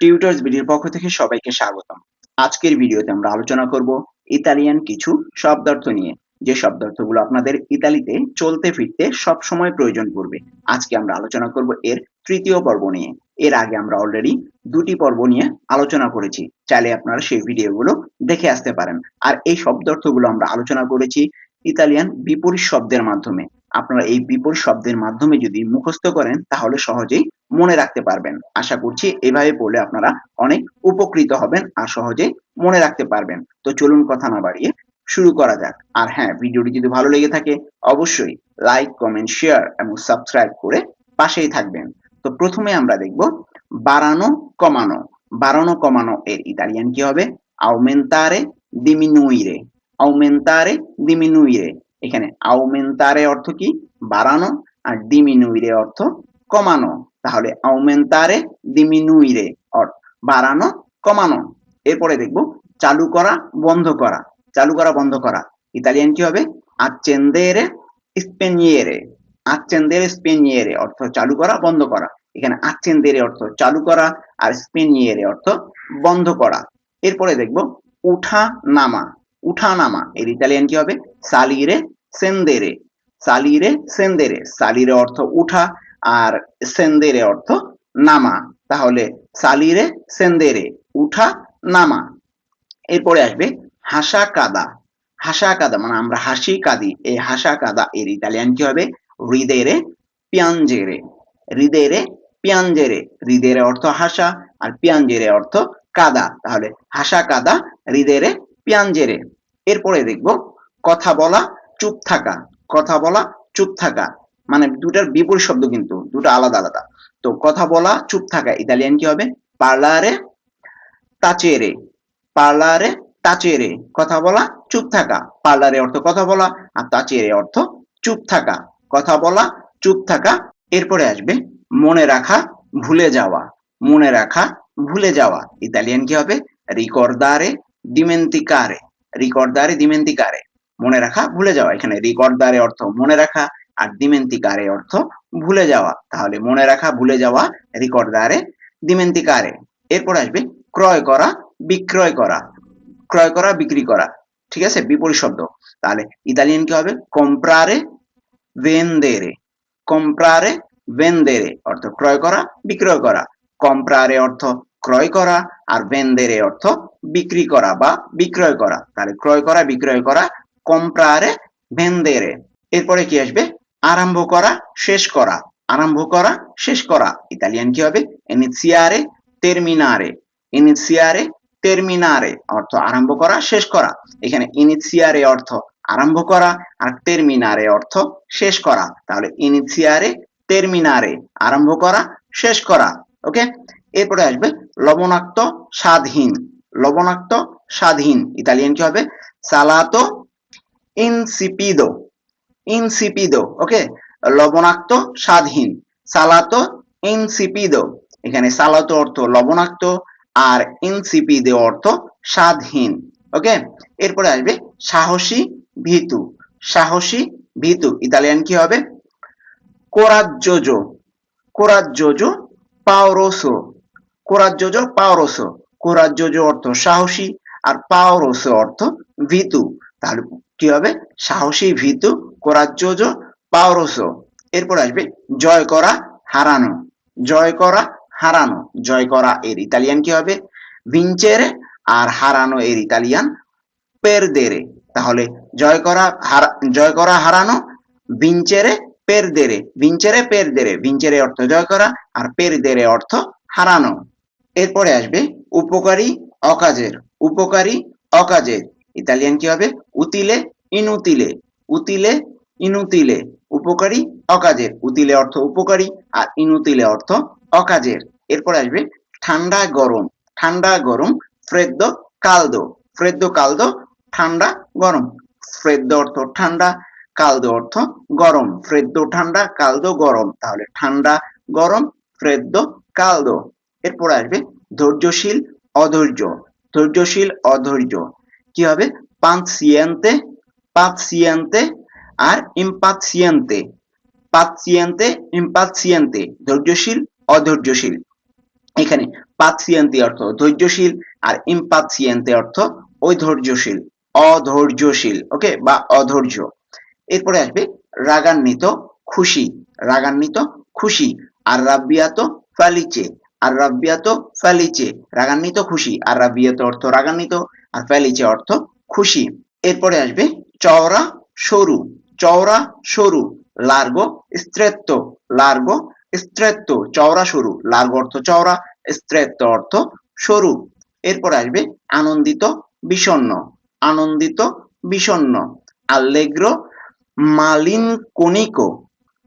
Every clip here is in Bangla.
টিউটর্স ভিডিওর পক্ষ থেকে সবাইকে স্বাগতম। আজকের ভিডিওতে আমরা আলোচনা করব ইতালিয়ান কিছু শব্দার্থ নিয়ে। যে শব্দার্থগুলো আপনাদের ইতালিতে চলতে ফিরতে সব সময় প্রয়োজন পড়বে। আজকে আমরা আলোচনা করব এর তৃতীয় পর্ব নিয়ে। এর আগে আমরা অলরেডি দুটি পর্ব নিয়ে আলোচনা করেছি। চাইলে আপনারা সেই ভিডিওগুলো দেখে আসতে পারেন। আর এই শব্দার্থগুলো আমরা আলোচনা করেছি ইতালিয়ান বিপরীত শব্দের মাধ্যমে। আপনারা এই বিপুল শব্দের মাধ্যমে যদি মুখস্থ করেন, তাহলে সহজেই মনে রাখতে পারবেন। আশা করছি এভাবে পড়লে আপনারা অনেক উপকৃত হবেন আর সহজে মনে রাখতে পারবেন। তো চলুন কথা না বাড়িয়ে শুরু করা যাক। আর হ্যাঁ ভিডিওটি যদি ভালো লেগে থাকে, অবশ্যই লাইক কমেন্ট শেয়ার এবং সাবস্ক্রাইব করে পাশেই থাকবেন। তো প্রথমে আমরা দেখব বাড়ানো, কমানো। বাড়ানো, কমানো এর ইতালিয়ান কি হবে? আউমেন্তারে ডিমিনুইরে আউমেন্তারে ডিমিনুইরে এখানে আউমেন্তারে অর্থ কি? বাড়ানো আর ডিমিনুইরে অর্থ কমানো। তাহলে আউমেন্তারে ডিমিনুইরে বাড়ানো, কমানো। এরপরে দেখব, চালু করা, বন্ধ করা। চালু করা, বন্ধ করা। ইতালিয়ান কি হবে? accendere spegnere accendere, spegnere অর্থ চালু করা, বন্ধ করা। এখানে accendere অর্থ চালু করা আর spegnere অর্থ বন্ধ করা। এরপরে দেখব উঠা নামা উঠা নামা এর ইতালিয়ান কি হবে? সালিরে সেন্দেরে। সালিরে সেন্দেরে। সালিরে অর্থ উঠা আর সেন্দেরে অর্থ নামা। তাহলে সালিরে সেন্দেরে, উঠা, নামা। এরপরে আসবে হাসা কাদা হাসা কাদা মানে আমরা হাসি কাদি। এই হাসা কাদা এর ইতালিয়ান কি হবে? হৃদয়েরে পিয়াঞ্জেরে। হৃদয়েরে পিয়াঞ্জেরে। হৃদয়ের অর্থ হাসা আর পিয়াঞ্জেরে অর্থ কাদা। তাহলে হাসা কাদা হৃদয়েরে পিয়াঞ্জেরে। এরপরে দেখব কথা বলা চুপ থাকা, কথা বলা চুপ থাকা। মানে দুটার বিপরীত শব্দ কিন্তু দুটো আলাদা আলাদা। তো কথা বলা চুপ থাকা, ইতালিয়ান কি হবে? পার্লারে তাচেরে পার্লারে তাচেরে কথা বলা চুপ থাকা। পার্লারে অর্থ কথা বলা, আর তাচেরে অর্থ চুপ থাকা। কথা বলা চুপ থাকা, এরপরে আসবে মনে রাখা, ভুলে যাওয়া। মনে রাখা, ভুলে যাওয়া। ইতালিয়ান কি হবে? রিকর্দারে ডিমেন্তিকারে রিকর্দারে ডিমেন্তিকারে মনে রাখা ভুলে যাওয়া। এখানে রিকর্দারে অর্থ মনে রাখা আর ডিমেন্তিকারে অর্থ ভুলে যাওয়া। তাহলে মনে রাখা ভুলে যাওয়া রিকর্দারে ডিমেন্তিকারে এরপর আসবে ক্রয় করা, বিক্রয় করা। ক্রয় করা, বিক্রি করা। ঠিক আছে? বিপরীত শব্দ। তাহলে ইতালিয়ান কি হবে? কম্প্রারে ভেন্দেরে কম্প্রারে ভেন্দেরে অর্থ ক্রয় করা, বিক্রয় করা। কম্প্রারে অর্থ ক্রয় করা আর ভেন্দেরে অর্থ বিক্রি করা বা বিক্রয় করা। তাহলে ক্রয় করা, বিক্রয় করা কম্প্রারে ভেন্দেরে। এরপরে কি আসবে? আরম্ভ করা, শেষ করা। আরম্ভ করা, শেষ করা। ইতালিয়ান কি হবে? ইনিসিয়ারে তেরমিনারে ইনিসিয়ারে তেরমিনারে অর্থ আরম্ভ করা, শেষ করা। এখানে ইনিসিয়ারে অর্থ আরম্ভ করা আর তেরমিনারে অর্থ শেষ করা। তাহলে ইনিসিয়ারে তেরমিনারে আরম্ভ করা, শেষ করা। ওকে? এরপরে আসবে লবণাক্ত স্বাদহীন। লবণাক্ত স্বাদহীন। ইতালিয়ান কি হবে? সালাতো ইনসিপিদো ইনসিপিদো ওকে লবণাক্ত স্বাদহীন সালাতো, ইনসিপিদো। এখানে সালাতো অর্থ লবণাক্ত আর ইনসিপিদে অর্থ স্বাদহীন ওকে এরপরে আসবে সাহসী ভীতু সাহসী ভীতু, ইতালিয়ান কি হবে? কোরাজ্জোজো কোরাজ্জোজো পাওরোসো কোরাজ্জোজো পাওরোসো। কোরাজ্জোজো অর্থ সাহসী আর পাওরোসো অর্থ ভীতু। তাহলে কি হবে? সাহসী ভীতু কোরাজ্জোজো পাওরোসো। এরপর আসবে জয় করা, হারানো। জয় করা, হারানো। জয় করা এর ইতালিয়ান কি হবে? ভিঞ্চেরে আর হারানো এর ইতালিয়ান পেরদেরে। তাহলে জয় করা জয় করা, হারানো ভিঞ্চেরে পেরদেরে। ভিঞ্চেরে পেরদেরে। ভিঞ্চেরে অর্থ জয় করা আর পেরদেরে অর্থ হারানো। এরপরে আসবে উপকারী, অকাজের। উপকারী, অকাজের। ইতালিয়ান কি হবে? উতিলে, ইনুতিলে। উতিলে, ইনুতিলে। উপকারী, অকাজের। উতিলে অর্থ উপকারী আর ইনুতিলে অর্থ অকাজের। এরপর আসবে ঠান্ডা গরম। ঠান্ডা গরম, ফ্রেদ্দ, কালদো। ফ্রেদ্দ, কালদো, ঠান্ডা, গরম। ফ্রেদ্দ অর্থ ঠান্ডা, কালদো অর্থ গরম। ফ্রেদ্দ, ঠান্ডা, কালদো, গরম। তাহলে ঠান্ডা, গরম, ফ্রেদ্দ, কালদো। এরপর আসবে ধৈর্যশীল, অধৈর্য। ধৈর্যশীল, অধৈর্য। কি হবে? পাঁচিয়েন্তে পাঁচিয়েন্তে আর ইম্পাচিয়েন্তে পাচিয়েন্তে ইম্পাচিয়েন্তে ধৈর্যশীল, অধৈর্যশীল। এখানে পাসিয়েন্তি অর্থ ধৈর্যশীল আর ইম্পাসিয়েন্তে অর্থ অধৈর্যশীল অধৈর্যশীল ওকে বা অধৈর্য। এরপরে আসবে রাগান্বিত, খুশি রাগান্বিত, খুশি, আর রাব্বিয়াত ফালিচে, আর রাব্বিয়াত ফালিচে, রাগান্বিত, খুশি, আর রাব্বিয়াত অর্থ রাগান্বিত আর ফালিচে অর্থ, খুশি। এরপরে আসবে চওড়া সরু। চওড়া সরু লার্গো স্ত্রেত্ব লার্গো স্ত্রেত্ব চওড়া সরু। লার্গো অর্থ চওড়া স্ত্রেত্ব অর্থ সরু। এরপর আসবে আনন্দিত বিষণ্ণ আনন্দিত বিষণ্ণ আল্লেগ্রো মালিনকোনিকো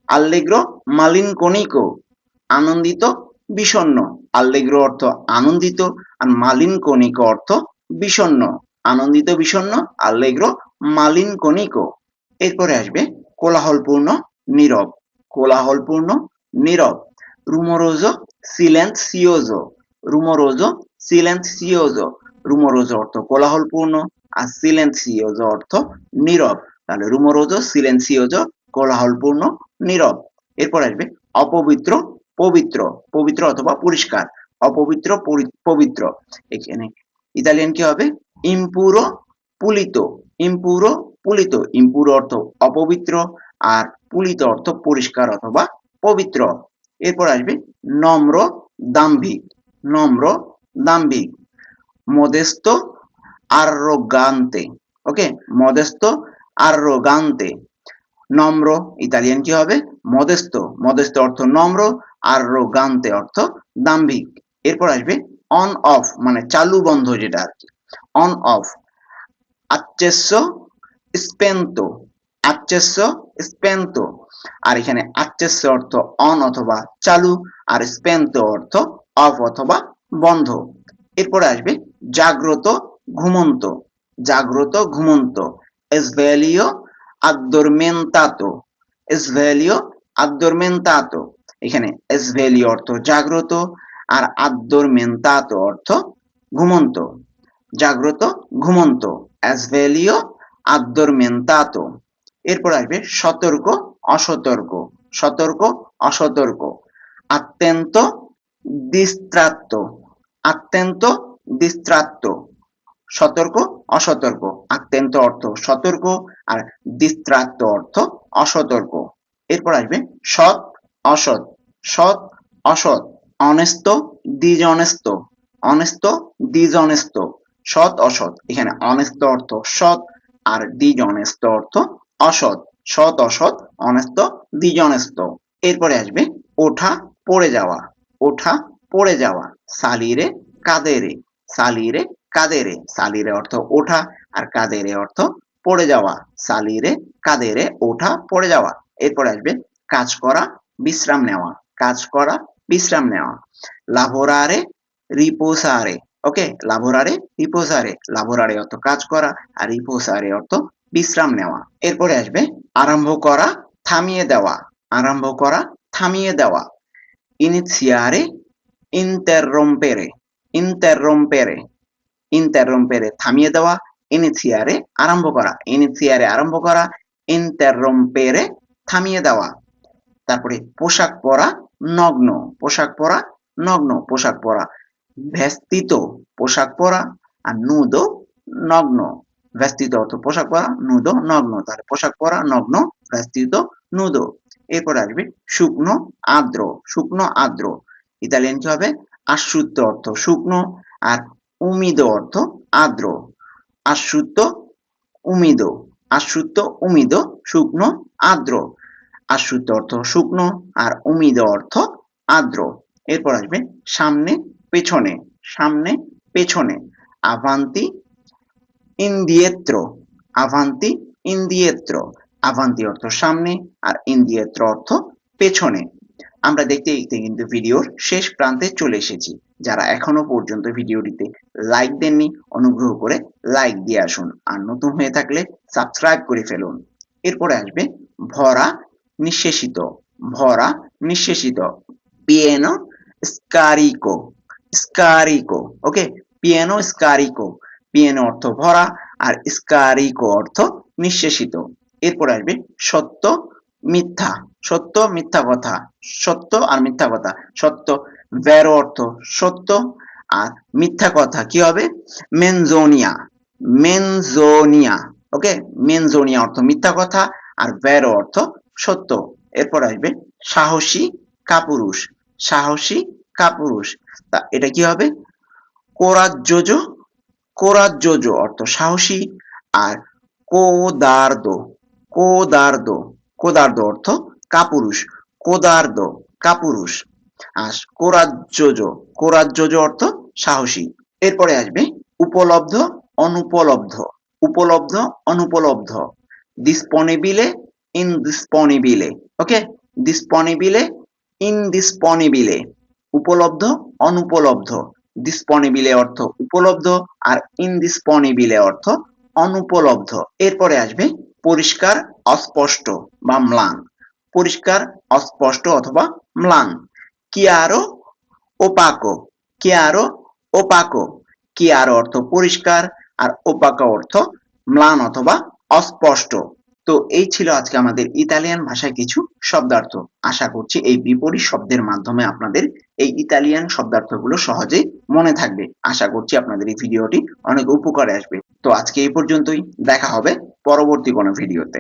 আল্লেগ্রো মালিনকোনিকো আনন্দিত বিষণ্ণ আল্লেগ্রো অর্থ আনন্দিত আর মালিন মালিনকোনিকো অর্থ বিষণ্ণ, আনন্দিত বিষণ্ণ আল্লেগ্রো মালিনকোনিকো এরপরে আসবে কোলাহলপূর্ণ, নীরব। কোলাহলপূর্ণ, নীরব। রুমোরোজো, সিলেন্সিওজো। রুমোরোজো সিলেন্সিওজো। রুমোরোজো অর্থ কোলাহলপূর্ণ আর সিলেন্সিওজো অর্থ নীরব। তাহলে রুমোরোজো, সিলেন্সিওজো, কোলাহলপূর্ণ, নীরব। এরপর আসবে অপবিত্র, পবিত্র। পবিত্র অথবা পরিষ্কার। অপবিত্র পবিত্র। এখানে ইতালিয়ান কি হবে? ইম্পুরো পুলিত। ইম্পুরো পুলিত। ইম্পুরো অর্থ অপবিত্র আর পুলিত অর্থ পরিষ্কার অথবা পবিত্র। এরপর আসবে নম্র দাম্ভিক। নম্র দাম্ভিক। মদেস্তো আরোগান্তে ওকে? মদেস্তো আরোগান্তে নম্র ইতালিয়ান কি হবে? মদেস্তো। মদেস্তো অর্থ নম্র আর আরোগান্তে অর্থ দাম্ভিক। এরপর আসবে অন অফ মানে চালু, বন্ধ যেটা আর কি। On of আচ্চেস্য স্পেন্তো আচ্চেস্য স্পেন্তো। আর এখানে আচ্চেস্য অর্থ অন অথবা চালু, আর স্পেন্তো অর্থ অফ অথবা বন্ধ। এরপরে আসবে জাগ্রত, ঘুমন্ত। জাগ্রত, ঘুমন্ত। এসভ্যালিও আদ্দরমেন্তাতো। এসভ্যালিও আদ্দরমেন্তাতো। এখানে এসভ্যালিও অর্থ জাগ্রত আর আদ্দরমেন্তাতো অর্থ ঘুমন্ত, জাগ্রত ঘুমন্ত অ্যাসভেলিও আদ্দরমেন্তাতো এরপর আসবে সতর্ক, অসতর্ক সতর্ক, অসতর্ক। আত্যন্ত দিস্ত্রাত্ত আত্যন্ত দিস্ত্রাত্ত সতর্ক, অসতর্ক। আত্যন্ত অর্থ সতর্ক আর দিস্ত্রাত্ত অর্থ অসতর্ক। এরপর আসবে সৎ, অসৎ সৎ, অসৎ। অনেস্ত ডিজনেস্ত অনেস্ত ডিজনেস্ত সৎ, অসৎ। এখানে অনেস্ত অর্থ সৎ আর ডিজনেস্ত অর্থ অসৎ। সৎ, অসৎ, অনেস্ত ডিজনেস্ত এরপরে আসবে ওঠা, পড়ে যাওয়া। ওঠা, পড়ে যাওয়া। সালিরে, কাদেরে। সালিরে কাদেরে। সালিরে অর্থ ওঠা আর কাদেরে অর্থ পড়ে যাওয়া। সালিরে, কাদেরে, ওঠা, পড়ে যাওয়া। এরপরে আসবে কাজ করা, বিশ্রাম নেওয়া। কাজ করা বিশ্রাম নেওয়া। লাভোরারে রিপোসারে, ওকে? লাভোরারে রিপোসারে লাভোরারে অর্থ কাজ করা আর রিপোসারে অর্থ বিশ্রাম নেওয়া। এরপরে আসবে, আরম্ভ করা, থামিয়ে দেওয়া। আরম্ভ করা, থামিয়ে দেওয়া। ইনিশিয়ারে ইন্টাররম্পেরে ইন্টাররম্পেরে ইন্টাররম্পেরে থামিয়ে দেওয়া। ইনিশিয়ারে আরম্ভ করা ইনিশিয়ারে আরম্ভ করা ইন্টাররম্পেরে থামিয়ে দেওয়া। তারপরে পোশাক পরা নগ্ন, পোশাক পরা, নগ্ন, পোশাক পরা। ভেস্তিত পোশাক পরা আর নুদো, নগ্ন। ভেস্তিত অর্থ পোশাক পরা, নুদো, নগ্ন। তাহলে পোশাক পরা, নগ্ন ভেস্তিত নুদো। এরপর আসবে শুকনো, আর্দ্র। শুকনো, আর্দ্র। ইতালিয়ান কি হবে? আশুদ্ধ অর্থ শুকনো আর উমিদ অর্থ আর্দ্র। আশুদ্ধ উমিদ। আশুদ্ধ উমিদ, শুকনো, আর্দ্র। আশুদ্ধ অর্থ শুকনো আর উমিদ অর্থ আর্দ্র। এরপর আসবে সামনে পেছনে সামনে পেছনে। আভান্তি ইন্দিয়েত্র আভান্তি ইন্দিয়েত্র আভান্তি অর্থ সামনে আর ইন্দিয়েত্র অর্থ পেছনে। আমরা দেখতে দেখতে কিন্তু ভিডিওর শেষ প্রান্তে চলে এসেছি। যারা এখনও পর্যন্ত ভিডিওটিতে লাইক দেননি, অনুগ্রহ করে লাইক দিয়ে আসুন। আর নতুন হয়ে থাকলে সাবস্ক্রাইব করে ফেলুন। এরপরে আসবে ভরা নিঃশেষিত, ভরা, নিঃশেষিত পিয়েনো স্কারিকো স্কারিকো ওকে পিয়ানো স্কারিকো পিয়ানো অর্থ ভরা আর স্কারিকো অর্থ নিঃশেষিত। এরপর আসবে সত্য, মিথ্যা সত্য, মিথ্যা কথা, সত্য আর মিথ্যা কথা, সত্য ভেরো অর্থ সত্য আর মিথ্যা কথা কি হবে? মেনজোনিয়া মেনজোনিয়া ওকে মেনজোনিয়া অর্থ মিথ্যা কথা আর ভেরো অর্থ সত্য। এরপর আসবে সাহসী কাপুরুষ। সাহসী কাপুরুষ। তা এটা কি হবে? কোরাজ্জোজো কোরাজ্জোজো অর্থ সাহসী আর কোদার্দ। কোদার্দ। কোদার্দ অর্থ কাপুরুষ। কোদার্দ কাপুরুষ। আর কোরাজ্জোজো কোরাজ্জোজো অর্থ সাহসী। এরপরে আসবে উপলব্ধ, অনুপলব্ধ। উপলব্ধ, অনুপলব্ধ। disponible indisponible ওকে disponible, indisponible, উপলব্ধ, অনুপলব্ধ। Disponible অর্থ উপলব্ধ আর indisponible অর্থ অনুপলব্ধ। এরপরে আসবে পরিষ্কার, অস্পষ্ট বা ম্লান। পরিষ্কার, অস্পষ্ট অথবা ম্লান। কিয়ারো, ওপাকো। কিয়ারো ওপাকো। কিয়ারো অর্থ পরিষ্কার আর ওপাকো অর্থ ম্লান অথবা অস্পষ্ট। তো এই ছিল আজকে আমাদের ইতালিয়ান ভাষায় কিছু শব্দার্থ। আশা করছি এই বিপরীত শব্দের মাধ্যমে আপনাদের এই ইতালিয়ান শব্দার্থগুলো সহজেই মনে থাকবে। আশা করছি আপনাদের এই ভিডিওটি অনেক উপকারে আসবে। তো আজকে এই পর্যন্তই। দেখা হবে পরবর্তী কোনো ভিডিওতে।